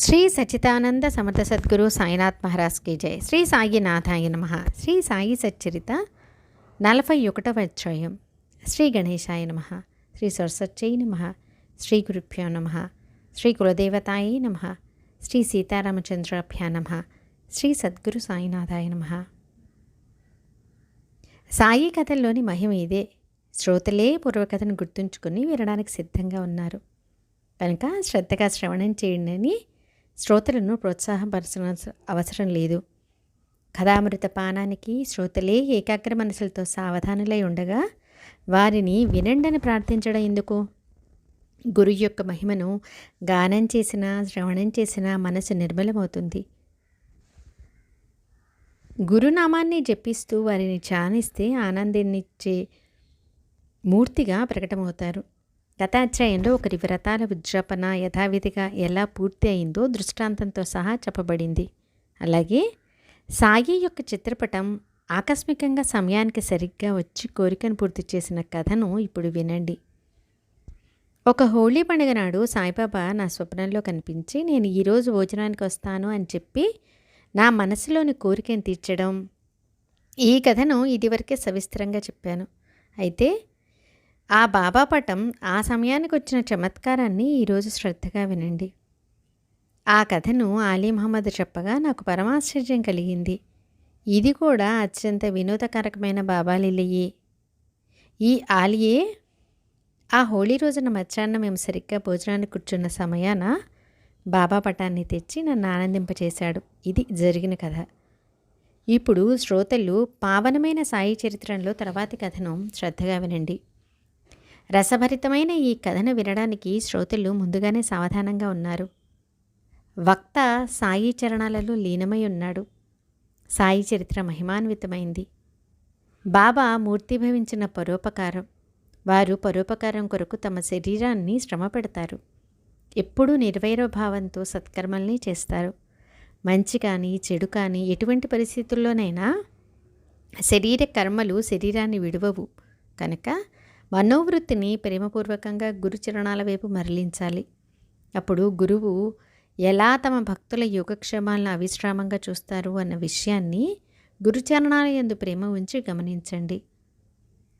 శ్రీ సచితానంద సమర్థ సద్గురు సాయినాథ్ మహారాజ్కి జై. శ్రీ సాయినాథాయ నమ. శ్రీ సాయి సచ్చరిత నలభై ఒకటవ అధ్యాయం. శ్రీ గణేశాయ నమ. శ్రీ సరస్వత్యై నమ. శ్రీ గురుభ్యో నమ. శ్రీ కులదేవతాయ నమ. శ్రీ సీతారామచంద్రాభ్యా నమ. శ్రీ సద్గురు సాయినాథాయ నమ. సాయి కథల్లోని మహిమ ఇదే. శ్రోతలే పూర్వకథను గుర్తుంచుకొని వినడానికి సిద్ధంగా ఉన్నారు. కనుక శ్రద్ధగా శ్రవణం చేయండి అని శ్రోతలను ప్రోత్సాహపరచిన అవసరం లేదు. కథామృత పానానికి శ్రోతలే ఏకాగ్ర మనసులతో సావధానులై ఉండగా వారిని వినండని ప్రార్థించడం ఎందుకు? గురు యొక్క మహిమను గానం చేసిన శ్రవణం చేసిన మనసు నిర్మలమవుతుంది. గురునామాన్ని జపిస్తూ వారిని ధ్యానిస్తే ఆనందాన్నిచ్చే మూర్తిగా ప్రకటమవుతారు. గతాధ్యాయంలో ఒకరి వ్రతాల ఉద్యాపన యథావిధిగా ఎలా పూర్తి అయిందో దృష్టాంతంతో సహా చెప్పబడింది. అలాగే సాయి యొక్క చిత్రపటం ఆకస్మికంగా సమయానికి సరిగ్గా వచ్చి కోరికను పూర్తి చేసిన కథను ఇప్పుడు వినండి. ఒక హోళీ పండుగ నాడు సాయిబాబా నా స్వప్నంలో కనిపించి నేను ఈరోజు భోజనానికి వస్తాను అని చెప్పి నా మనసులోని కోరికను తీర్చడం. ఈ కథను ఇదివరకే సవిస్తరంగా చెప్పాను. అయితే ఆ బాబా పటం ఆ సమయానికి వచ్చిన చమత్కారాన్ని ఈరోజు శ్రద్ధగా వినండి. ఆ కథను ఆలీ మహమ్మద్ చెప్పగా నాకు పరమాశ్చర్యం కలిగింది. ఇది కూడా అత్యంత వినోదకరకమైన బాబాలిల్లయే ఈ ఆలియే? ఆ హోళీ రోజున మధ్యాహ్నం మేము సరిగ్గా భోజనానికి కూర్చున్న సమయాన బాబా పటాన్ని తెచ్చి నన్ను ఆనందింపచేశాడు. ఇది జరిగిన కథ. ఇప్పుడు శ్రోతలు పావనమైన సాయి చరిత్రలో తర్వాతి కథను శ్రద్ధగా వినండి. రసభరితమైన ఈ కథను వినడానికి శ్రోతలు ముందుగానే సావధానంగా ఉన్నారు. వక్త సాయి చరణాలలో లీనమై ఉన్నాడు. సాయి చరిత్ర మహిమాన్వితమైంది. బాబా మూర్తిభవించిన పరోపకారం. వారు పరోపకారం కొరకు తమ శరీరాన్ని శ్రమ పెడతారు. ఎప్పుడూ నిర్వైరభావంతో సత్కర్మల్ని చేస్తారు. మంచి కానీ చెడు కానీ ఎటువంటి పరిస్థితుల్లోనైనా శరీర కర్మలు శరీరాన్ని విడువవు. కనుక మనోవృత్తిని ప్రేమపూర్వకంగా గురుచరణాల వైపు మరలించాలి. అప్పుడు గురువు ఎలా తమ భక్తుల యోగక్షేమాలను అవిశ్రామంగా చూస్తారు అన్న విషయాన్ని గురుచరణాల ఎందు ప్రేమ ఉంచి గమనించండి.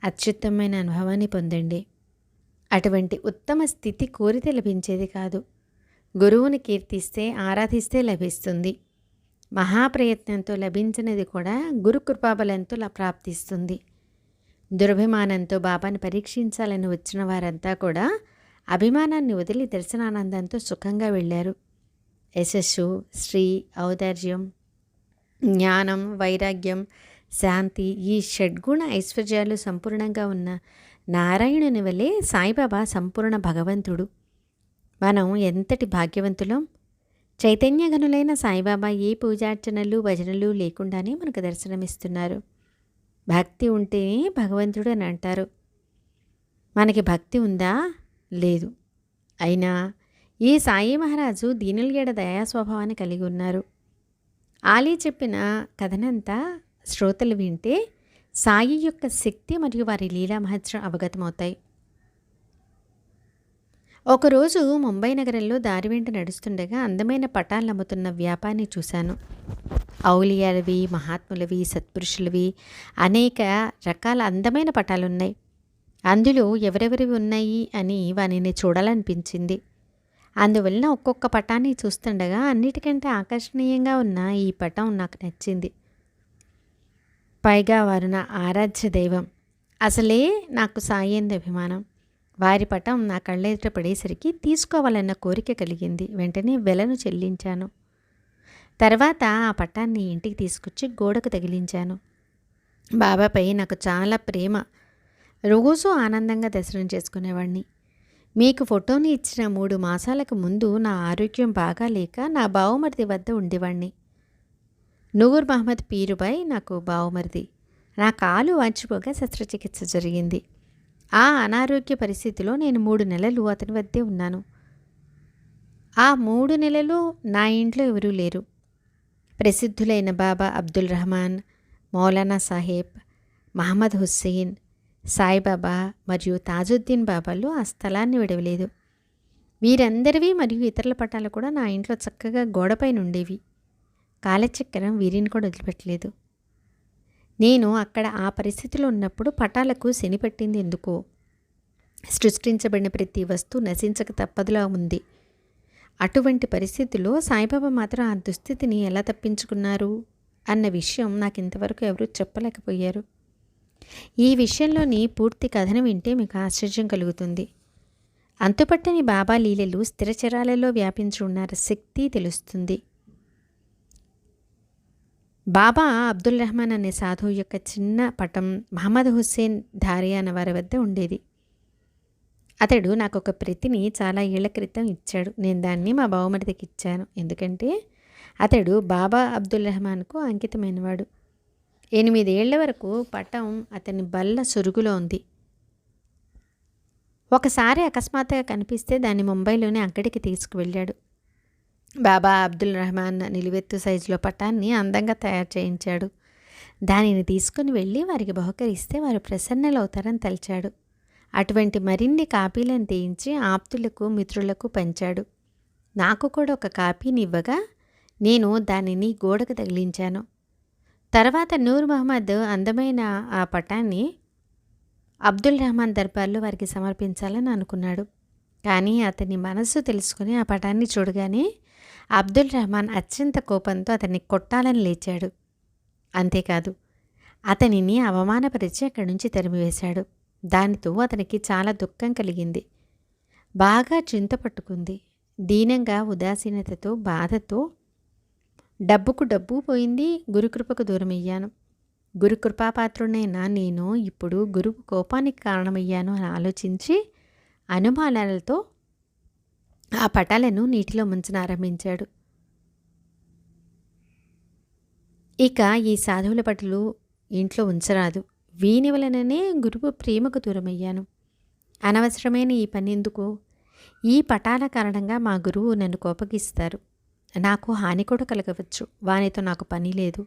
అత్యుత్తమైన అనుభవాన్ని పొందండి. అటువంటి ఉత్తమ స్థితి కోరితే లభించేది కాదు. గురువుని కీర్తిస్తే ఆరాధిస్తే లభిస్తుంది. మహాప్రయత్నంతో లభించినది కూడా గురు కృపాబలంతో ప్రాప్తిస్తుంది. దురభిమానంతో బాబాను పరీక్షించాలని వచ్చిన వారంతా కూడా అభిమానాన్ని వదిలి దర్శనానందంతో సుఖంగా వెళ్ళారు. యశస్సు శ్రీ ఔదార్యం జ్ఞానం వైరాగ్యం శాంతి ఈ షడ్గుణ ఐశ్వర్యాలు సంపూర్ణంగా ఉన్న నారాయణుని వలె సాయిబాబా సంపూర్ణ భగవంతుడు. మనం ఎంతటి భాగ్యవంతులం? చైతన్యగనులైన సాయిబాబా ఏ పూజార్చనలు భజనలు లేకుండానే మనకు దర్శనమిస్తున్నారు. భక్తి ఉంటేనే భగవంతుడు అని అంటారు మనకి భక్తి ఉందా? లేదు. అయినా ఈ సాయి మహారాజు దీనులగేడ దయా స్వభావాన్ని కలిగి ఉన్నారు. ఆలీ చెప్పిన కథనంతా శ్రోతలు వింటే సాయి యొక్క శక్తి మరియు వారి లీలా మహత్యం అవగతమవుతాయి. ఒకరోజు ముంబై నగరంలో దారి వెంట నడుస్తుండగా అందమైన పటాలు అమ్ముతున్న వ్యాపారిని చూశాను. ఔలియాలవి మహాత్ములవి సత్పురుషులవి అనేక రకాల అందమైన పటాలున్నాయి. అందులో ఎవరెవరివి ఉన్నాయి అని వానిని చూడాలనిపించింది. అందువలన ఒక్కొక్క పటాన్ని చూస్తుండగా అన్నిటికంటే ఆకర్షణీయంగా ఉన్న ఈ పటం నాకు నచ్చింది. పైగా వారు నా ఆరాధ్య దైవం. అసలే నాకు సాయేంది అభిమానం. వారి పటం నా కళ్ళెదుట పడేసరికి తీసుకోవాలన్న కోరిక కలిగింది. వెంటనే వెలను చెల్లించాను. తర్వాత ఆ పటాన్ని ఇంటికి తీసుకొచ్చి గోడకు తగిలించాను. బాబాపై నాకు చాలా ప్రేమ. రోజూ ఆనందంగా దర్శనం చేసుకునేవాడిని మీకు ఫోటోని ఇచ్చిన మూడు మాసాలకు ముందు నా ఆరోగ్యం బాగా లేక నా బావుమరిది వద్ద ఉండేవాణ్ణి. నూర్ మహమ్మద్ పీరుబాయ్ నాకు బావుమరిది. నా కాలు వాచిపోగా శస్త్రచికిత్స జరిగింది. ఆ అనారోగ్య పరిస్థితిలో నేను మూడు నెలలు అతని వద్దే ఉన్నాను. ఆ మూడు నెలలు నా ఇంట్లో ఎవరూ లేరు. ప్రసిద్ధులైన బాబా అబ్దుల్ రహమాన్ మౌలానా సాహెబ్ మహమ్మద్ హుస్సేన్ సాయిబాబా మరియు తాజుద్దీన్ బాబాలు ఆ స్థలాన్ని విడవలేదు. వీరందరివి మరియు ఇతరుల పటాలు కూడా నా ఇంట్లో చక్కగా గోడపైన ఉండేవి కాలచక్రం వీరిని కూడా వదిలిపెట్టలేదు. నేను అక్కడ ఆ పరిస్థితిలో ఉన్నప్పుడు పటాలకు శనిపెట్టింది ఎందుకో? సృష్టించబడిన ప్రతి వస్తువు నశించక తప్పదులా ఉంది. అటువంటి పరిస్థితిలో సాయిబాబా మాత్రం ఆ దుస్థితిని ఎలా తప్పించుకున్నారు? అన్న విషయం నాకు ఇంతవరకు ఎవరూ చెప్పలేకపోయారు. ఈ విషయంలోని పూర్తి కథను వింటే మీకు ఆశ్చర్యం కలుగుతుంది. అంతుపట్టని బాబా లీలలు స్థిరచరాలలో వ్యాపించి ఉన్న శక్తి తెలుస్తుంది. బాబా అబ్దుల్ రెహమాన్ అనే సాధువు యొక్క చిన్న పటం మహమ్మద్ హుస్సేన్ ధారియా అన్న వారి వద్ద ఉండేది. అతడు నాకు ఒక ప్రతిని చాలా ఏళ్ళ క్రితం ఇచ్చాడు. నేను దాన్ని మా బావమరిదికి ఇచ్చాను. ఎందుకంటే అతడు బాబా అబ్దుల్ రెహమాన్కు అంకితమైనవాడు. ఎనిమిదేళ్ళ వరకు పటం అతని బల్ల సురుగులో ఉంది. ఒకసారి అకస్మాత్తుగా కనిపిస్తే దాన్ని ముంబైలోనే అక్కడికి తీసుకువెళ్ళాడు. బాబా అబ్దుల్ రెహమాన్ నిలువెత్తు సైజులో పటాన్ని అందంగా తయారు చేయించాడు. దానిని తీసుకుని వెళ్ళి వారికి బహుకరిస్తే వారు ప్రసన్నలవుతారని తలిచాడు. అటువంటి మరిన్ని కాపీలను తీయించి ఆప్తులకు మిత్రులకు పంచాడు. నాకు కూడా ఒక కాపీని ఇవ్వగా నేను దానిని గోడకు తగిలించాను. తర్వాత నూర్ మహమ్మద్ అందమైన ఆ పటాన్ని అబ్దుల్ రహమాన్ దర్బార్లో వారికి సమర్పించాలని అనుకున్నాడు. కానీ అతని మనస్సు తెలుసుకుని ఆ పటాన్ని చూడగానే అబ్దుల్ రహమాన్ అత్యంత కోపంతో అతన్ని కొట్టాలని లేచాడు. అంతేకాదు అతనిని అవమానపరిచి అక్కడి నుంచి తరిమివేశాడు. దానితో అతనికి చాలా దుఃఖం కలిగింది. బాగా చింత పట్టుకుంది. దీనంగా ఉదాసీనతతో బాధతో డబ్బుకు డబ్బు పోయింది గురుకృపకు దూరమయ్యాను. గురుకృపాపాత్రుడైన నేను ఇప్పుడు గురువు కోపానికి కారణమయ్యాను అని ఆలోచించి అనుమానాలతో ఆ పటాలను నీటిలో ముంచనారంభించాడు ఇక ఈ సాధువుల పటులు ఇంట్లో ఉంచరాదు. వీని వలననే గురువు ప్రేమకు దూరమయ్యాను. అనవసరమైన ఈ పని ఎందుకు ఈ పటాల కారణంగా మా గురువు నన్ను కోపగిస్తారు. నాకు హాని కూడా కలగవచ్చు. వానితో నాకు పని లేదు.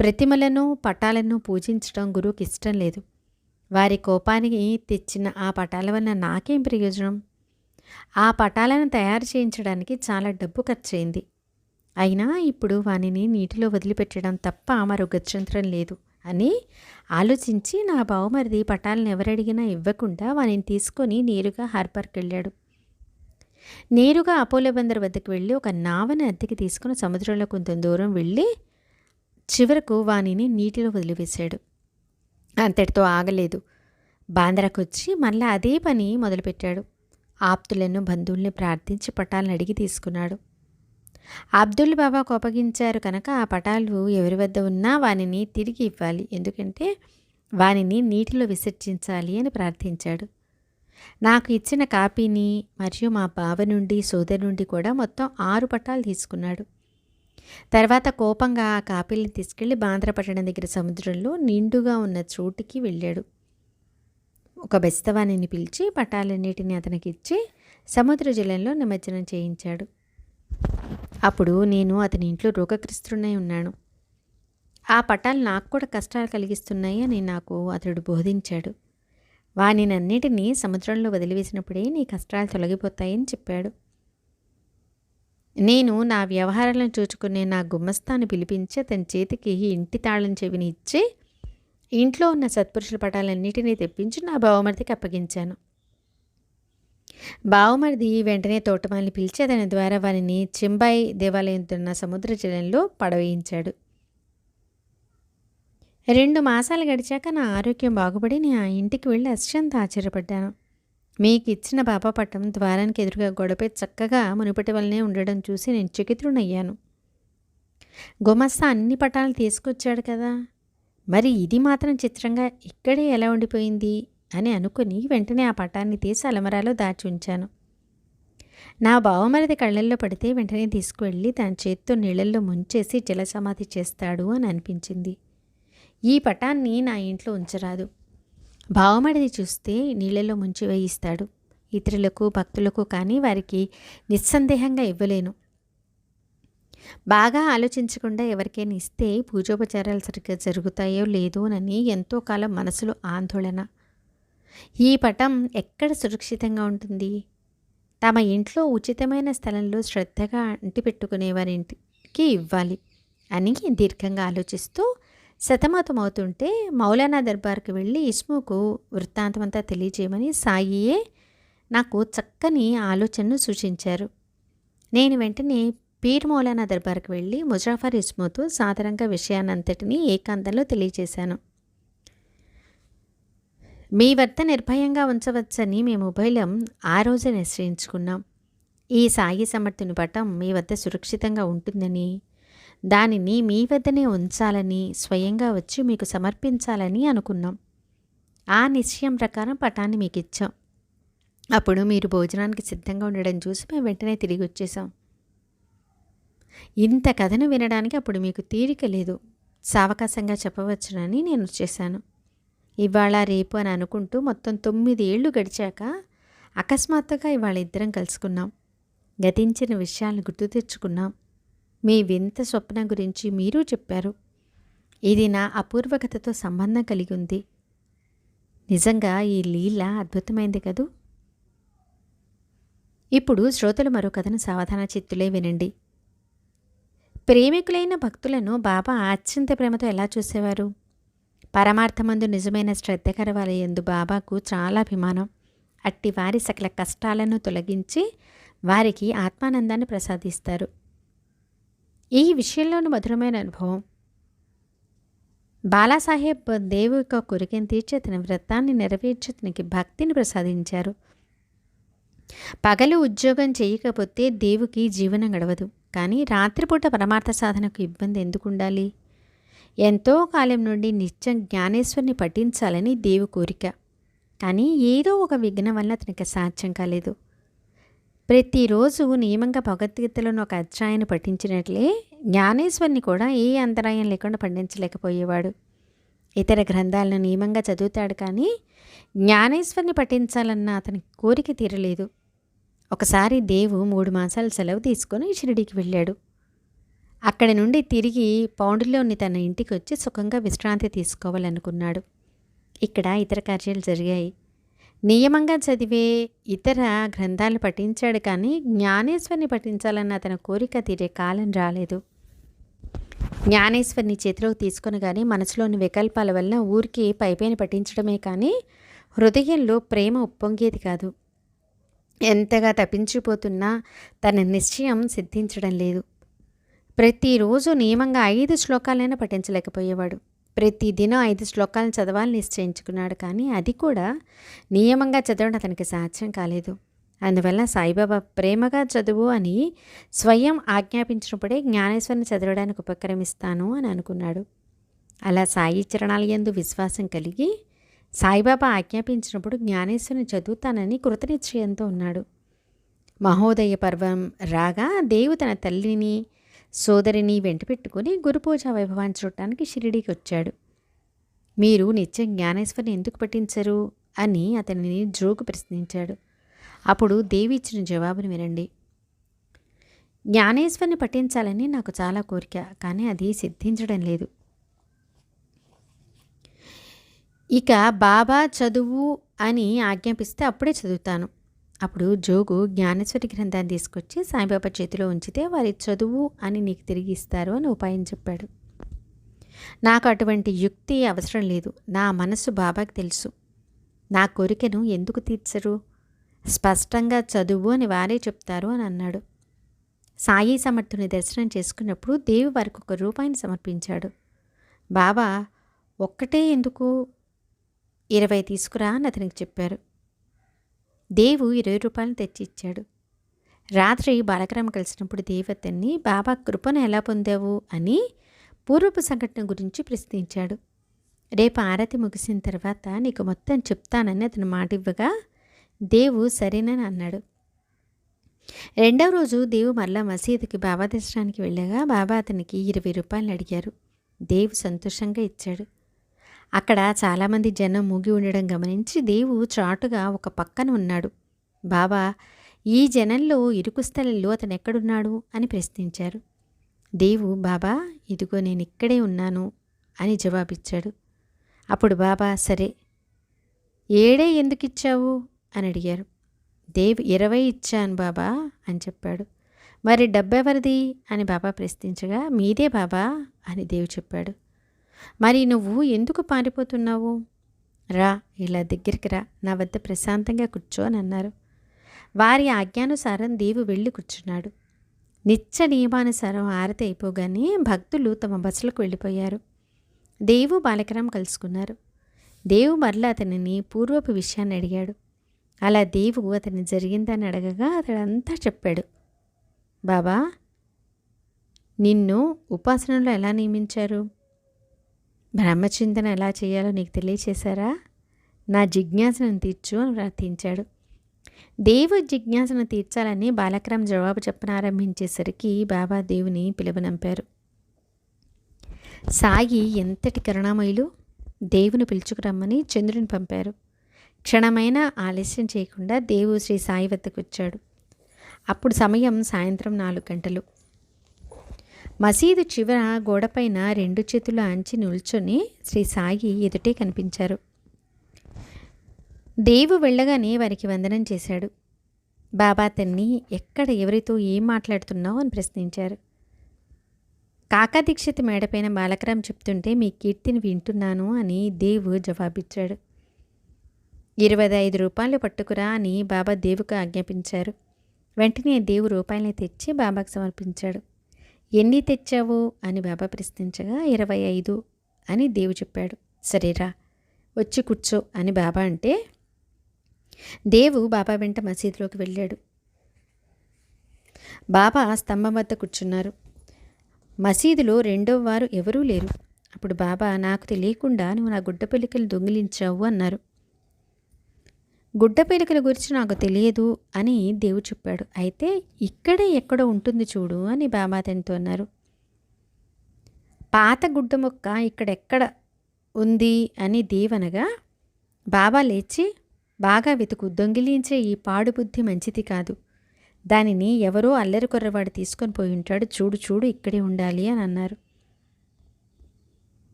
ప్రతిమలను పటాలను పూజించడం గురువుకి ఇష్టం లేదు. వారి కోపానికి తెచ్చిన ఆ పటాల వల్ల నాకేం ప్రయోజనం? ఆ పటాలను తయారు చేయించడానికి చాలా డబ్బు ఖర్చయింది. అయినా ఇప్పుడు వానిని నీటిలో వదిలిపెట్టడం తప్ప మరో గత్యంతరం లేదు అని ఆలోచించి నా బావమరిది పటాలను ఎవరడిగినా ఇవ్వకుండా వానిని తీసుకొని నేరుగా హార్బర్కి వెళ్ళాడు నేరుగా అపోలో బందర్ వద్దకు వెళ్ళి ఒక నావని అద్దెకి తీసుకుని సముద్రంలో కొంత దూరం వెళ్ళి చివరకు వానిని నీటిలో వదిలివేశాడు. అంతటితో ఆగలేదు. బాంద్రాకొచ్చి మళ్ళీ అదే పని మొదలుపెట్టాడు. ఆప్తులను బంధువుల్ని ప్రార్థించి పటాలను అడిగి తీసుకున్నాడు. అబ్దుల్ బాబా కోపగించారు కనుక ఆ పటాలు ఎవరి వద్ద ఉన్నా వానిని తిరిగి ఇవ్వాలి. ఎందుకంటే వానిని నీటిలో విసర్జించాలి అని ప్రార్థించాడు. నాకు ఇచ్చిన కాపీని మరియు మా బావ నుండి సోదరు నుండి కూడా మొత్తం ఆరు పటాలు తీసుకున్నాడు. తర్వాత కోపంగా ఆ కాపీలను తీసుకెళ్ళి బాంద్రపట్టణం దగ్గర సముద్రంలో నిండుగా ఉన్న చోటుకి వెళ్ళాడు. ఒక బెస్తవాణిని పిలిచి పటాలన్నిటిని అతనికి ఇచ్చి సముద్ర జలంలో నిమజ్జనం చేయించాడు. అప్పుడు నేను అతని ఇంట్లో రోగగ్రస్తున్నై ఉన్నాను. ఆ పటాలు నాకు కూడా కష్టాలు కలిగిస్తున్నాయి అని నాకు అతడు బోధించాడు. వానినన్నిటినీ సముద్రంలో వదిలివేసినప్పుడే నీ కష్టాలు తొలగిపోతాయని చెప్పాడు. నేను నా వ్యవహారాలను చూచుకునే నా గుమ్మస్తాను పిలిపించి అతని చేతికి ఇంటి తాళం చెవిని ఇచ్చి ఇంట్లో ఉన్న సత్పురుషుల పటాలన్నిటినీ తెప్పించి నా బావమరిదికి అప్పగించాను. బావమరిది వెంటనే తోటమాలిని పిలిచి అతని ద్వారా వారిని చింబాయి దేవాలయం సముద్ర జలంలో పడవేయించాడు. రెండు మాసాలు గడిచాక నా ఆరోగ్యం బాగుపడి నేను ఆ ఇంటికి వెళ్ళి అత్యంత ఆశ్చర్యపడ్డాను. మీకు ఇచ్చిన బాబా పట్టం ద్వారానికి ఎదురుగా గొడపై చక్కగా మునుపటి వల్లనే ఉండడం చూసి నేను చకిత్రునయ్యాను గుమస్తా అన్ని పటాలు తీసుకొచ్చాడు కదా. మరి ఇది మాత్రం చిత్రంగా ఇక్కడే ఎలా ఉండిపోయింది అని అనుకుని వెంటనే ఆ పటాన్ని తీసి అలమరాలో దాచి ఉంచాను. నా బావమరిది కళ్ళల్లో పడితే వెంటనే తీసుకువెళ్ళి తన చేత్తో నీళ్ళల్లో ముంచేసి జలసమాధి చేస్తాడు అని అనిపించింది. ఈ పటాన్ని నా ఇంట్లో ఉంచరాదు. భావమడిది చూస్తే నీళ్ళలో ముంచి వేయిస్తాడు ఇతరులకు భక్తులకు కానీ వారికి నిస్సందేహంగా ఇవ్వలేను. బాగా ఆలోచించకుండా ఎవరికైనా ఇస్తే పూజోపచారాలు సరిగ్గా జరుగుతాయో లేదో అని ఎంతో కాలం మనసులో ఆందోళన. ఈ పటం ఎక్కడ సురక్షితంగా ఉంటుంది? తమ ఇంట్లో ఉచితమైన స్థలంలో శ్రద్ధగా అంటిపెట్టుకునే వారింటికి ఇవ్వాలి అని దీర్ఘంగా ఆలోచిస్తూ సతమతమవుతుంటే మౌలానా దర్బార్కి వెళ్ళి ఇస్ముకు వృత్తాంతమంతా తెలియజేయమని సాయియే నాకు చక్కని ఆలోచనను సూచించారు. నేను వెంటనే పీర్ మౌలానా దర్బార్కి వెళ్ళి ముజాఫర్ ఇస్మూత్ సాధారణంగా విషయాన్నంతటినీ ఏకాంతంలో తెలియజేశాను. మీ వద్ద నిర్భయంగా ఉంచవచ్చని మేము ఉభయలం ఆ రోజే నిశ్చయించుకున్నాం. ఈ సాయి సమర్థుని పటం మీ వద్ద సురక్షితంగా ఉంటుందని దానిని మీ వద్దనే ఉంచాలని స్వయంగా వచ్చి మీకు సమర్పించాలని అనుకున్నాం. ఆ నిశ్చయం ప్రకారం పటాన్ని మీకు ఇచ్చాం అప్పుడు మీరు భోజనానికి సిద్ధంగా ఉండడం చూసి మేము వెంటనే తిరిగి వచ్చేసాం ఇంత కథను వినడానికి అప్పుడు మీకు తీరిక లేదు. సావకాశంగా చెప్పవచ్చునని నేను వచ్చేసాను ఇవాళ రేపు అని అనుకుంటూ మొత్తం తొమ్మిది ఏళ్ళు గడిచాక అకస్మాత్తుగా ఇవాళ ఇద్దరం కలుసుకున్నాం. గతించిన విషయాలను గుర్తు తెచ్చుకున్నాం. మీ వింత స్వప్నం గురించి మీరు చెప్పారు. ఇది నా అపూర్వకతతో సంబంధం కలిగి ఉంది. నిజంగా ఈ లీల అద్భుతమైంది కదూ? ఇప్పుడు శ్రోతలు మరో కథను సావధాన చిత్తులే వినండి. ప్రేమికులైన భక్తులను బాబా అత్యంత ప్రేమతో ఎలా చూసేవారు? పరమార్థమందు నిజమైన శ్రద్ధ కరవాలి ఎందు బాబాకు చాలా అభిమానం. అట్టి వారి సకల కష్టాలను తొలగించి వారికి ఆత్మానందాన్ని ప్రసాదిస్తారు. ఈ విషయంలోని మధురమైన అనుభవం. బాలాసాహెబ్ దేవు యొక్క కోరికను తీర్చి అతని వ్రతాన్ని నెరవేర్చి అతనికి భక్తిని ప్రసాదించారు. పగలు ఉద్యోగం చేయకపోతే దేవుకి జీవనం గడవదు. కానీ రాత్రిపూట పరమార్థ సాధనకు ఇబ్బంది ఎందుకు ఉండాలి ఎంతో కాలం నుండి నిత్యం జ్ఞానేశ్వరిని పఠించాలని దేవు కోరిక. కానీ ఏదో ఒక విఘ్నం వల్ల అతనికి సాధ్యం కాలేదు. ప్రతిరోజు నియమంగా భగవద్గీతలోని ఒక అధ్యాయాన్ని పఠించినట్లే జ్ఞానేశ్వరిని కూడా ఏ అంతరాయం లేకుండా పండించలేకపోయేవాడు. ఇతర గ్రంథాలను నియమంగా చదువుతాడు కానీ జ్ఞానేశ్వరిని పఠించాలన్న అతని కోరిక తీరలేదు. ఒకసారి దేవు మూడు మాసాలు సెలవు తీసుకొని షిరిడీకి వెళ్ళాడు. అక్కడి నుండి తిరిగి పౌండ్లోని తన ఇంటికి వచ్చి సుఖంగా విశ్రాంతి తీసుకోవాలనుకున్నాడు. ఇక్కడ ఇతర కార్యాలు జరిగాయి. నియమంగా చదివే ఇతర గ్రంథాలు పఠించాడు కానీ జ్ఞానేశ్వరిని పఠించాలన్న అతని కోరిక తీరే కాలం రాలేదు. జ్ఞానేశ్వరిని చేతిలోకి తీసుకొని కానీ మనసులోని వికల్పాల వల్ల ఊరికి పైపైన పఠించడమే కానీ హృదయంలో ప్రేమ ఉప్పొంగేది కాదు. ఎంతగా తప్పించిపోతున్నా తన నిశ్చయం సిద్ధించడం లేదు. ప్రతిరోజు నియమంగా ఐదు శ్లోకాలైనా పఠించలేకపోయేవాడు. ప్రతిదినం ఐదు శ్లోకాలను చదవాలని నిశ్చయించుకున్నాడు కానీ అది కూడా నియమంగా చదవడం అతనికి సాధ్యం కాలేదు. అందువల్ల సాయిబాబా ప్రేమగా చదువు అని స్వయం ఆజ్ఞాపించినప్పుడే జ్ఞానేశ్వరిని చదవడానికి ఉపక్రమిస్తాను అని అనుకున్నాడు. అలా సాయి చరణాలయందు విశ్వాసం కలిగి సాయిబాబా ఆజ్ఞాపించినప్పుడు జ్ఞానేశ్వరిని చదువుతానని కృతనిశ్చయంతో ఉన్నాడు. మహోదయ పర్వం రాగా దేవు తన తల్లిని సోదరిని వెంటపెట్టుకుని గురుపూజ వైభవాన్ని చూడటానికి షిరిడీకి వచ్చాడు. మీరు నిత్యం జ్ఞానేశ్వరిని ఎందుకు పఠించరు? అని అతనిని జోగు ప్రశ్నించాడు. అప్పుడు దేవి ఇచ్చిన జవాబును వినండి. జ్ఞానేశ్వరిని పఠించాలని నాకు చాలా కోరిక కానీ అది సిద్ధించడం లేదు. ఇక బాబా చదువు అని ఆజ్ఞాపిస్తే అప్పుడే చదువుతాను. అప్పుడు జోగు జ్ఞానేశ్వరి గ్రంథాన్ని తీసుకొచ్చి సాయిబాబా చేతిలో ఉంచితే వారి చదువు అని నీకు తిరిగి ఇస్తారు అని ఉపాయం చెప్పాడు. నాకు అటువంటి యుక్తి అవసరం లేదు. నా మనసు బాబాకి తెలుసు. నా కోరికను ఎందుకు తీర్చరు? స్పష్టంగా చదువు అని వారే చెప్తారు అని అన్నాడు. సాయి సమర్థుని దర్శనం చేసుకున్నప్పుడు దేవి వారికి ఒక రూపాయిని సమర్పించాడు. బాబా ఒక్కటే ఎందుకు? ఇరవై తీసుకురా అని అతనికి చెప్పారు. దేవు ఇరవై రూపాయలు తెచ్చి ఇచ్చాడు రాత్రి బాలకరామ కలిసినప్పుడు దేవతని బాబా కృపను ఎలా పొందావు? అని పూర్వపు సంఘటన గురించి ప్రశ్నించాడు. రేపు ఆరతి ముగిసిన తర్వాత నీకు మొత్తం చెప్తానని అతను మాట ఇవ్వగా దేవు సరేనని అన్నాడు. రెండవ రోజు దేవు మరలా మసీదుకి బాబా దర్శనానికి వెళ్ళగా బాబా అతనికి ఇరవై రూపాయలు అడిగారు. దేవు సంతోషంగా ఇచ్చాడు. అక్కడ చాలామంది జనం మూగి ఉండడం గమనించి దేవు చాటుగా ఒక పక్కన ఉన్నాడు. బాబా ఈ జనంలో ఇరుకు స్థలంలో అతను ఎక్కడున్నాడు? అని ప్రశ్నించారు. దేవు బాబా ఇదిగో నేను ఇక్కడే ఉన్నాను అని జవాబిచ్చాడు. అప్పుడు బాబా సరే ఏడే ఎందుకు ఇచ్చావు? అని అడిగారు. దేవ్ ఇరవై ఇచ్చాను బాబా అని చెప్పాడు. మరి డబ్బెవరిది? అని బాబా ప్రశ్నించగా మీదే బాబా అని దేవు చెప్పాడు. మరి నువ్వు ఎందుకు పారిపోతున్నావు? రా ఇలా దగ్గరికి రా. నా వద్ద ప్రశాంతంగా కూర్చో అని అన్నారు. వారి ఆజ్ఞానుసారం దేవు వెళ్ళి కూర్చున్నాడు. నిత్య నియమానుసారం ఆరతి అయిపోగానే భక్తులు తమ బస్సులకు వెళ్ళిపోయారు. దేవు బాలకరాం కలుసుకున్నారు. దేవు మరలా అతనిని పూర్వపు విషయాన్ని అడిగాడు. అలా దేవు అతని జరిగిందని అడగగా అతడంతా చెప్పాడు. బాబా నిన్ను ఉపాసనలో ఎలా నియమించారు? బ్రహ్మచింతన ఎలా చేయాలో నీకు తెలియచేశారా? నా జిజ్ఞాసను తీర్చు అని ప్రార్థించాడు దేవు జిజ్ఞాసను తీర్చాలని బాలక్రామ్ జవాబు చెప్పనారంభించేసరికి బాబా దేవుని పిలువనంపారు సాయి ఎంతటి కరుణామయులు? దేవుని పిలుచుకురమ్మని చంద్రుని పంపారు. క్షణమైన ఆలస్యం చేయకుండా దేవు శ్రీ సాయి వద్దకు వచ్చాడు. అప్పుడు సమయం సాయంత్రం నాలుగు గంటలు. మసీదు చివర గోడపైన రెండు చేతులు ఆంచి నిల్చొని శ్రీ సాయి ఎదుటే కనిపించారు. దేవు వెళ్ళగానే వారికి వందనం చేశాడు. బాబా తన్ని ఎక్కడ ఎవరితో ఏం మాట్లాడుతున్నావు అని ప్రశ్నించారు. కాకా దీక్షిత్ మేడపైన బాలకరాం చెప్తుంటే మీ కీర్తిని వింటున్నాను అని దేవు జవాబిచ్చాడు. ఇరవై ఐదు రూపాయలు పట్టుకురా అని బాబా దేవుకు ఆజ్ఞాపించారు. వెంటనే దేవు రూపాయలని తెచ్చి బాబాకు సమర్పించాడు. ఎన్ని తెచ్చావు? అని బాబా ప్రశ్నించగా ఇరవై ఐదు అని దేవు చెప్పాడు. సరేరా వచ్చి కూర్చో అని బాబా అంటే దేవు బాబా వెంట మసీదులోకి వెళ్ళాడు. బాబా స్తంభం వద్ద కూర్చున్నారు. మసీదులో రెండో వారు ఎవరూ లేరు. అప్పుడు బాబా నాకు తెలియకుండా నువ్వు నా గుడ్డ పెలికలు దొంగిలించావు అన్నారు. గుడ్డ పిలకల గురించి నాకు తెలియదు అని దేవు చెప్పాడు. అయితే ఇక్కడే ఎక్కడో ఉంటుంది చూడు అని బాబాతనితో అన్నారు. పాత గుడ్డ మొక్క ఇక్కడెక్కడ ఉంది అని దేవనగా బాబా లేచి బాగా వెతుకు దొంగిలించే ఈ పాడుబుద్ధి మంచిది కాదు. దానిని ఎవరో అల్లరి కుర్రవాడు తీసుకొని పోయి ఉంటాడు. చూడు చూడు ఇక్కడే ఉండాలి అని అన్నారు.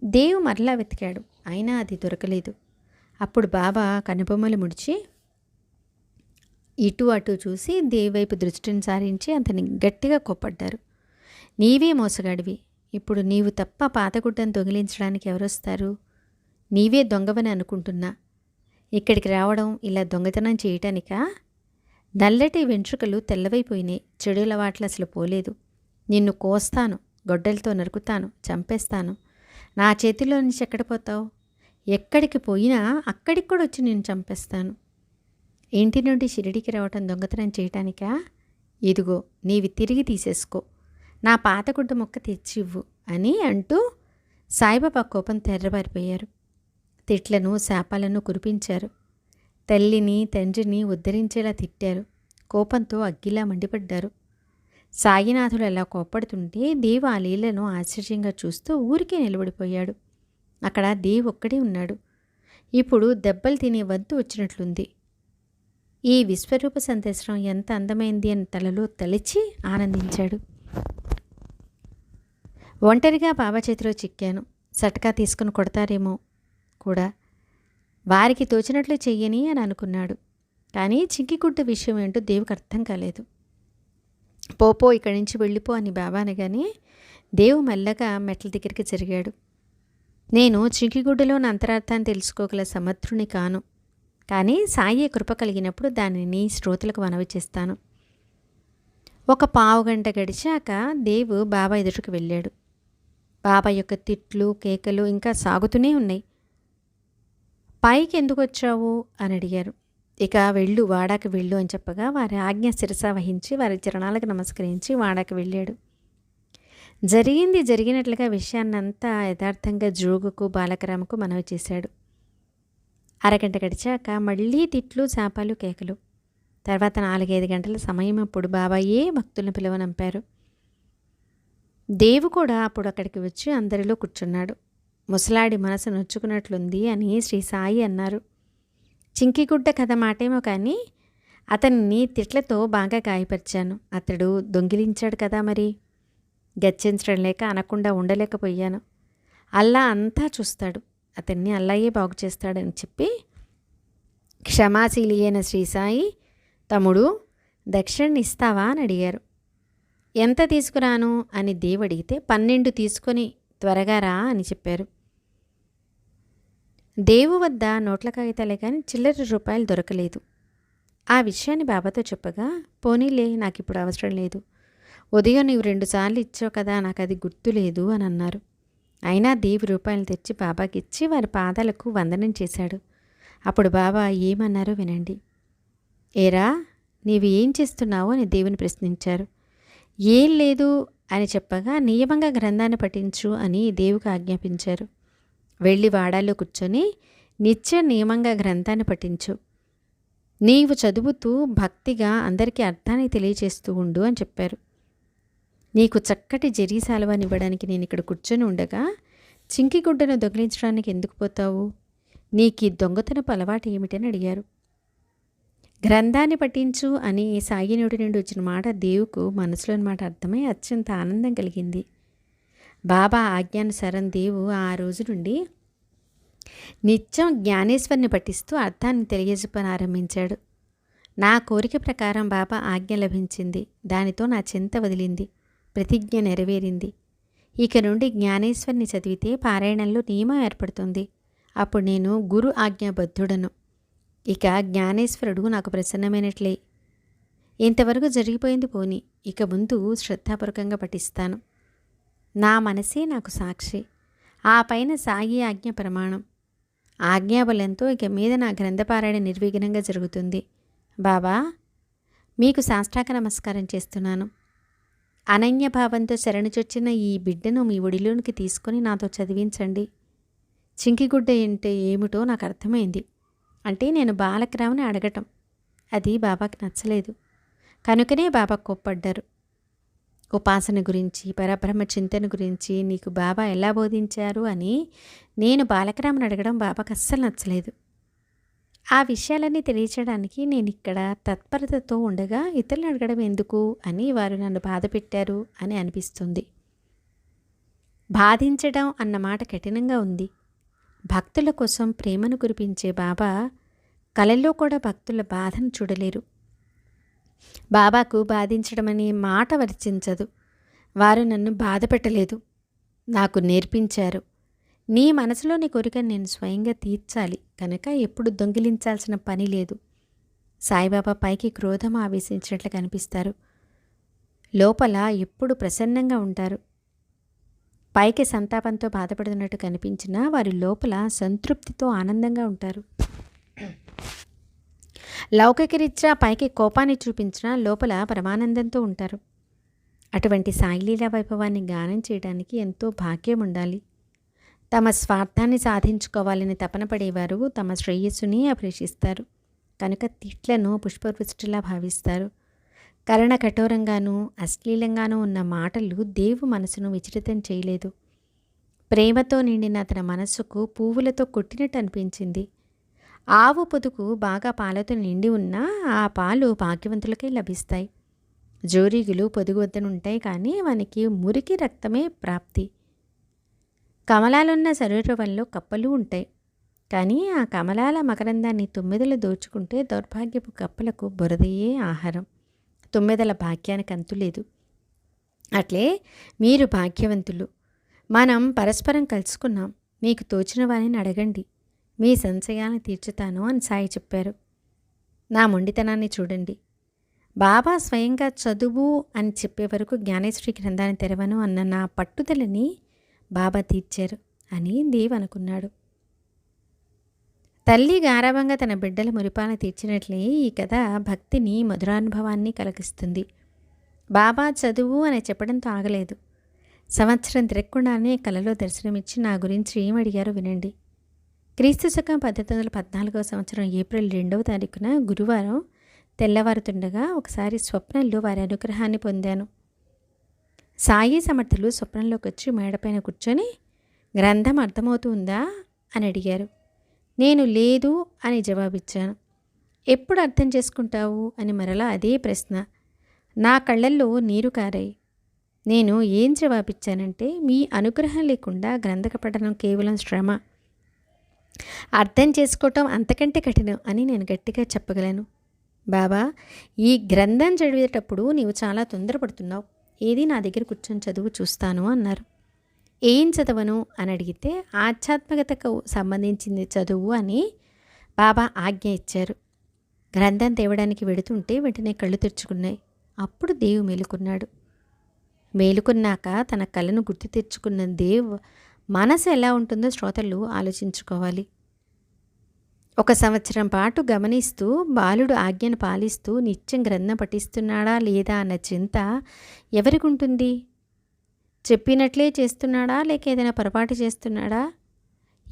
దేవు మరలా వెతికాడు. అయినా అది దొరకలేదు. అప్పుడు బాబా కనుబొమ్మలు ముడిచి ఇటు అటు చూసి దేవి వైపు దృష్టిని సారించి అతని గట్టిగా కోప్పడ్డారు. నీవే మోసగాడివి. ఇప్పుడు నీవు తప్ప పాతగుడ్డను దొంగిలించడానికి ఎవరొస్తారు? నీవే దొంగవని అనుకుంటున్నా. ఇక్కడికి రావడం ఇలా దొంగతనం చేయటానికా? నల్లటి వెంట్రుకలు తెల్లవైపోయినాయి. చెడు అలవాట్లు అసలు పోలేదు. నిన్ను కోస్తాను గొడ్డలతో నరుకుతాను చంపేస్తాను. నా చేతిలో నుంచి ఎక్కడ పోతావు? ఎక్కడికి పోయినా అక్కడికి కూడా వచ్చి నేను చంపేస్తాను. ఇంటి నుండి షిరిడికి రావటం దొంగతనం చేయటానికా? ఇదిగో నీవి తిరిగి తీసేసుకో. నా పాతగుడ్డ మొక్క తెచ్చివ్వు అని అంటూ సాయిబాబా కోపం తెర్రబారిపోయారు తిట్లను శాపాలను కురిపించారు. తల్లిని తండ్రిని ఉద్ధరించేలా తిట్టారు. కోపంతో అగ్గిలా మండిపడ్డారు. సాయినాథుడు అలా కోప్పడుతుంటే దేవు ఆ లీలను ఆశ్చర్యంగా చూస్తూ ఊరికే నిలబడిపోయాడు. అక్కడ దేవ్ ఒక్కడే ఉన్నాడు. ఇప్పుడు దెబ్బలు తినే వంతు వచ్చినట్లుంది. ఈ విశ్వరూప సందేశం ఎంత అందమైంది అని తలలో తలిచి ఆనందించాడు. ఒంటరిగా బాబా చేతిలో చిక్కాను. సటకా తీసుకుని కొడతారేమో కూడా. వారికి తోచినట్లు చెయ్యని అని అనుకున్నాడు. కానీ చిక్కిగుడ్డ విషయం ఏంటో దేవుకి అర్థం కాలేదు. పోపో ఇక్కడి నుంచి వెళ్ళిపో అని బాబా అనగానే దేవు మెల్లగా మెట్ల దగ్గరికి జరిగాడు. నేను చిక్కిగుడ్డలోని అంతరార్థాన్ని తెలుసుకోగల సమర్థుని కాను. కానీ సాయి కృప కలిగినప్పుడు దానిని శ్రోతలకు మనవి చేస్తాను ఒక పావు గంట గడిచాక దేవు బాబా ఎదుటికి వెళ్ళాడు. బాబా యొక్క తిట్లు కేకలు ఇంకా సాగుతూనే ఉన్నాయి. పైకి ఎందుకు వచ్చావు? అని అడిగారు. ఇక వెళ్ళు వాడాకి వెళ్ళు అని చెప్పగా వారి ఆజ్ఞ శిరస వహించి వారి చరణాలకు నమస్కరించి వాడాకి వెళ్ళాడు. జరిగింది జరిగినట్లుగా విషయాన్నంతా యథార్థంగా జోగుకు బాలకరామకు మనవి చేశాడు. అరగంట గడిచాక మళ్ళీ తిట్లు చేపలు కేకలు. తర్వాత నాలుగైదు గంటల సమయం అప్పుడు బాబాయే భక్తులను పిలువనంపారు. దేవు కూడా అప్పుడు అక్కడికి వచ్చి అందరిలో కూర్చున్నాడు. ముసలాడి మనసు నొచ్చుకున్నట్లుంది అని శ్రీ సాయి అన్నారు. చింకిగుడ్డ కథ మాటేమో కానీ అతన్ని తిట్లతో బాగా గాయపరిచాను. అతడు దొంగిలించాడు కదా మరి? గచ్చించడం లేక అనకుండా ఉండలేకపోయాను. అల్లా అంతా చూస్తాడు. అతన్ని అల్లాయే బాగు చేస్తాడని చెప్పి క్షమాశీలి అయిన శ్రీసాయి తమ్ముడు దక్షిణ ఇస్తావా? అని అడిగారు. ఎంత తీసుకురాను? అని దేవు అడిగితే పన్నెండు తీసుకొని త్వరగా రా అని చెప్పారు. దేవు వద్ద నోట్ల కాగితాలే కానీ చిల్లర రూపాయలు దొరకలేదు. ఆ విషయాన్ని బాబాతో చెప్పగా పోనీలే నాకు ఇప్పుడు అవసరం లేదు. ఉదయం నీవు రెండుసార్లు ఇచ్చావు కదా నాకు అది గుర్తులేదు అని అన్నారు. అయినా దేవి రూపాయలు తెచ్చి బాబాకి ఇచ్చి వారి పాదాలకు వందనం చేశాడు. అప్పుడు బాబా ఏమన్నారో వినండి. ఏరా నీవు ఏం చేస్తున్నావు? అని దేవుని ప్రశ్నించారు. ఏం లేదు అని చెప్పగా నియమంగా గ్రంథాన్ని పఠించు అని దేవుకు ఆజ్ఞాపించారు. వెళ్ళి వాడాలో కూర్చొని నిత్య నియమంగా గ్రంథాన్ని పఠించు. నీవు చదువుతూ భక్తిగా అందరికీ అర్థాన్ని తెలియచేస్తూ ఉండు అని చెప్పారు. నీకు చక్కటి జరీ సాలవానివ్వడానికి నేను ఇక్కడ కూర్చొని ఉండగా చింకి గుడ్డను దొంగిలించడానికి ఎందుకు పోతావు? నీకు ఈ దొంగతనపు అలవాటు ఏమిటని అడిగారు. గ్రంథాన్ని పఠించు అని సాగినుడి నుండి వచ్చిన మాట దేవుకు మనసులోని మాట అర్థమై అత్యంత ఆనందం కలిగింది. బాబా ఆజ్ఞానుసారం దేవు ఆ రోజు నుండి నిత్యం జ్ఞానేశ్వరిని పఠిస్తూ అర్థాన్ని తెలియజెప్పని ఆరంభించాడు. నా కోరిక ప్రకారం బాబా ఆజ్ఞ లభించింది. దానితో నా చింత వదిలింది. ప్రతిజ్ఞ నెరవేరింది. ఇక నుండి జ్ఞానేశ్వరిని చదివితే పారాయణంలో నియమం ఏర్పడుతుంది. అప్పుడు నేను గురు ఆజ్ఞాబద్ధుడను. ఇక జ్ఞానేశ్వరుడు నాకు ప్రసన్నమైనట్లే. ఇంతవరకు జరిగిపోయింది పోని. ఇక ముందు శ్రద్ధాపూర్వకంగా పఠిస్తాను. నా మనసే నాకు సాక్షి. ఆ పైన సాగి ఆజ్ఞ ప్రమాణం. ఆజ్ఞాబలంతో ఇక మీద నా గ్రంథపారాయణ నిర్విఘ్నంగా జరుగుతుంది. బాబా మీకు సాష్టాక నమస్కారం చేస్తున్నాను. అనన్యభావంతో శరణుచొచ్చిన ఈ బిడ్డను మీ ఒడిలోనికి తీసుకొని నాతో చదివించండి. చింకిగుడ్డ అంటే ఏమిటో నాకు అర్థమైంది. అంటే నేను బాలకరావుని అడగటం. అది బాబాకి నచ్చలేదు. కనుకనే బాబా కోప్పడ్డారు. ఉపాసన గురించి పరబ్రహ్మ చింతన గురించి నీకు బాబా ఎలా బోధించారు అని నేను బాలకరాముని అడగడం బాబాకు అస్సలు నచ్చలేదు. ఆ విషయాలన్నీ తెలియచడానికి నేను ఇక్కడ తత్పరతతో ఉండగా ఇతరులు అడగడం ఎందుకు అని వారు నన్ను బాధ పెట్టారు అని అనిపిస్తుంది. బాధించడం అన్న మాట కఠినంగా ఉంది. భక్తుల కోసం ప్రేమను కురిపించే బాబా కళల్లో కూడా భక్తుల బాధను చూడలేరు. బాబాకు బాధించడం అనే మాట వర్చించదు. వారు నన్ను బాధ పెట్టలేదు. నాకు నేర్పించారు. నీ మనసులోని కోరిక నేను స్వయంగా తీర్చాలి. కనుక ఎప్పుడు దొంగిలించాల్సిన పని లేదు. సాయిబాబా పైకి క్రోధం ఆవేశించినట్లు కనిపిస్తారు. లోపల ఎప్పుడు ప్రసన్నంగా ఉంటారు. పైకి సంతాపంతో బాధపడుతున్నట్టు కనిపించినా వారి లోపల సంతృప్తితో ఆనందంగా ఉంటారు. లౌకికరీత్యా పైకి కోపాన్ని చూపించినా లోపల పరమానందంతో ఉంటారు. అటువంటి సాయిలీలా వైభవాన్ని గానం చేయడానికి ఎంతో భాగ్యం ఉండాలి. తమ స్వార్థాన్ని సాధించుకోవాలని తపన పడేవారు తమ శ్రేయస్సుని అభిలషిస్తారు కనుక తిట్లను పుష్పవృష్టిలా భావిస్తారు. కరణ కఠోరంగానూ అశ్లీలంగానూ ఉన్న మాటలు దేవు మనసును విచలితం చేయలేదు. ప్రేమతో నిండిన అతని మనస్సుకు పువ్వులతో కొట్టినట్టు అనిపించింది. ఆవు పొదుకు బాగా పాలతో నిండి ఉన్నా ఆ పాలు భాగ్యవంతులకే లభిస్తాయి. జోరీగులు పొదుగు వద్దనుంటాయి కానీ వానికి మురికి రక్తమే ప్రాప్తి. కమలాలున్న శరీరంలో కప్పలు ఉంటాయి. కానీ ఆ కమలాల మకరందాన్ని తొమ్మిదలు దోచుకుంటే దౌర్భాగ్యపు కప్పలకు బురదయే ఆహారం. తొమ్మిదల భాగ్యానికి అంతు లేదు. అట్లే మీరు భాగ్యవంతులు. మనం పరస్పరం కలుసుకున్నాం. మీకు తోచిన వారిని అడగండి. మీ సంశయాలను తీర్చుతాను అని సాయి చెప్పారు. నా మొండితనాన్ని చూడండి. బాబా స్వయంగా చదువు అని చెప్పే వరకు జ్ఞానేశ్వరి గ్రంథాన్ని తెరవను అన్న నా పట్టుదలని బాబా తీర్చారు అని దేవ్ అనుకున్నాడు. తల్లి గారాభంగా తన బిడ్డల మురిపాన తీర్చినట్లే ఈ కథ భక్తిని మధురానుభవాన్ని కలిగిస్తుంది. బాబా చదువు అని చెప్పడంతో ఆగలేదు సంవత్సరం తిరగకుండానే కలలో దర్శనమిచ్చి నా గురించి ఏమడిగారో వినండి. క్రీస్తు శకం పద్దెనిమిది వందల పద్నాలుగవ సంవత్సరం ఏప్రిల్ రెండవ తారీఖున గురువారం తెల్లవారుతుండగా ఒకసారి స్వప్నంలో వారి అనుగ్రహాన్ని పొందాను. సాయి సమర్థులు స్వప్నంలోకి వచ్చి మేడపైన కూర్చొని గ్రంథం అర్థమవుతుందా? అని అడిగారు. నేను లేదు అని జవాబిచ్చాను. ఎప్పుడు అర్థం చేసుకుంటావు? అని మరలా అదే ప్రశ్న. నా కళ్ళల్లో నీరు కారాయి. నేను ఏం జవాబిచ్చానంటే మీ అనుగ్రహం లేకుండా గ్రంథక పఠనం కేవలం శ్రమ. అర్థం చేసుకోవటం అంతకంటే కఠినం అని నేను గట్టిగా చెప్పగలను. బాబా ఈ గ్రంథం చదివేటప్పుడు నీవు చాలా తొందరపడుతున్నావు. ఏది నా దగ్గర కూర్చొని చదువు చూస్తాను అన్నారు. ఏం చదవను? అని అడిగితే ఆధ్యాత్మికతకు సంబంధించింది చదువు అని బాబా ఆజ్ఞ ఇచ్చారు. గ్రంథం తేవడానికి వెడుతుంటే వెంటనే కళ్ళు తెరుచుకున్నాయి. అప్పుడు దేవు మేలుకున్నాడు. మేలుకున్నాక తన కళ్ళను గుర్తు తెచ్చుకున్న దేవ్ మనసు ఎలా ఉంటుందో శ్రోతలు ఆలోచించుకోవాలి. ఒక సంవత్సరం పాటు గమనిస్తూ బాలుడు ఆజ్ఞను పాలిస్తూ నిత్యం గ్రంథం పఠిస్తున్నాడా లేదా అన్న చింత ఎవరికి ఉంటుంది చెప్పినట్లే చేస్తున్నాడా లేక ఏదైనా పొరపాటు చేస్తున్నాడా?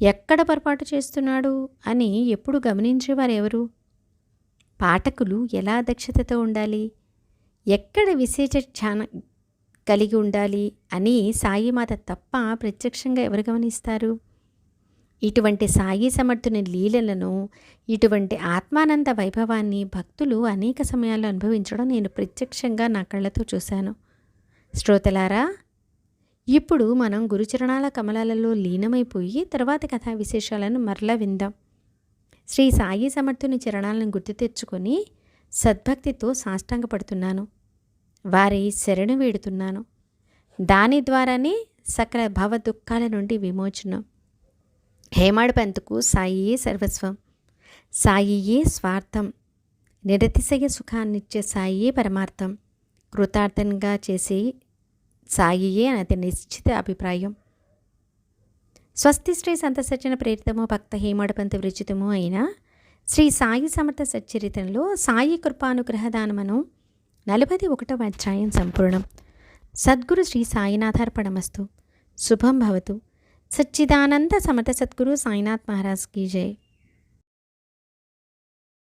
ఎక్కడ పొరపాటు చేస్తున్నాడు అని ఎప్పుడు గమనించేవారు ఎవరు? పాఠకులు ఎలా దక్షతతో ఉండాలి? ఎక్కడ విశేష ధ్యాన కలిగి ఉండాలి అని సాయిమాత తప్ప ప్రత్యక్షంగా ఎవరు గమనిస్తారు? ఇటువంటి సాయి సమర్థుని లీలలను ఇటువంటి ఆత్మానంద వైభవాన్ని భక్తులు అనేక సమయాల్లో అనుభవించడం నేను ప్రత్యక్షంగా నా కళ్ళతో చూశాను. శ్రోతలారా ఇప్పుడు మనం గురుచరణాల కమలాలలో లీనమైపోయి తర్వాతి కథా విశేషాలను మరలా విందాం. శ్రీ సాయి సమర్థుని చరణాలను గుర్తు తెచ్చుకొని సద్భక్తితో సాష్టాంగపడుతున్నాను. వారి శరణు వేడుతున్నాను. దాని ద్వారానే సకల భవ దుఃఖాల నుండి విమోచనం. హేమాడు పంతుకు సాయియే సర్వస్వం సాయియే స్వార్థం నిరతిశయ సుఖాన్నిచ్చే సాయియే పరమార్థం కృతార్థంగా చేసే సాయియే అతి నిశ్చిత అభిప్రాయం. స్వస్తి శ్రీ సంత సజ్జన ప్రేరితము భక్త హేమాడపంత విరచితము అయిన శ్రీ సాయి సమర్థ సచ్చరితంలో సాయి కృపానుగ్రహదానమను నలభై ఒకటవ అధ్యాయం సంపూర్ణం. సద్గురు శ్రీ సాయినాథార్పణమస్తు. శుభం భవతు. సచ్చిదానంద సమత సద్గురు సాయినాథ్ మహారాజ్ కీ జై.